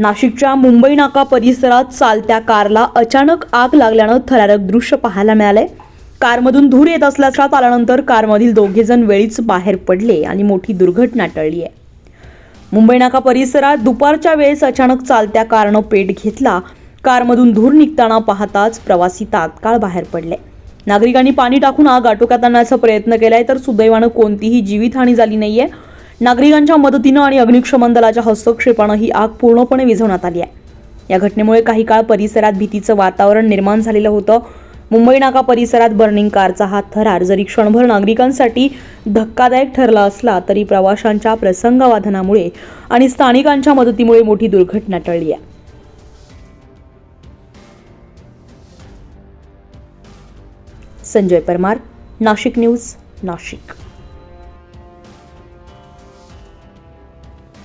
नाशिकच्या मुंबई नाका परिसरात चालत्या कारला अचानक आग लागल्यानं थरारक दृश्य पाहायला मिळालंय. कारमधून धूर येत असल्याचा आल्यानंतर कारमधील दोघे जण वेळीच बाहेर पडले आणि मोठी दुर्घटना टळली आहे. मुंबई नाका परिसरात दुपारच्या वेळेस अचानक चालत्या कारनं पेट घेतला. कारमधून धूर निघताना पाहताच प्रवासी तात्काळ बाहेर पडले. नागरिकांनी पाणी टाकून आग आटोक्यात आणण्याचा प्रयत्न केलाय तर सुदैवानं कोणतीही जीवितहानी झाली नाहीये. नागरिकांच्या मदतीनं आणि अग्निशमन दलाच्या हस्तक्षेपानं ही आग पूर्णपणे विझवण्यात आली आहे. या घटनेमुळे काही काळ परिसरात भीतीचं वातावरण निर्माण झालेलं होतं. मुंबई नाका परिसरात बर्निंग कारचा हा थरार जरी क्षणभर नागरिकांसाठी धक्कादायक ठरला असला तरी प्रवाशांच्या प्रसंगवाधनामुळे आणि स्थानिकांच्या मदतीमुळे मोठी दुर्घटना टळली आहे. संजय परमार नाशिक न्यूज नाशिक.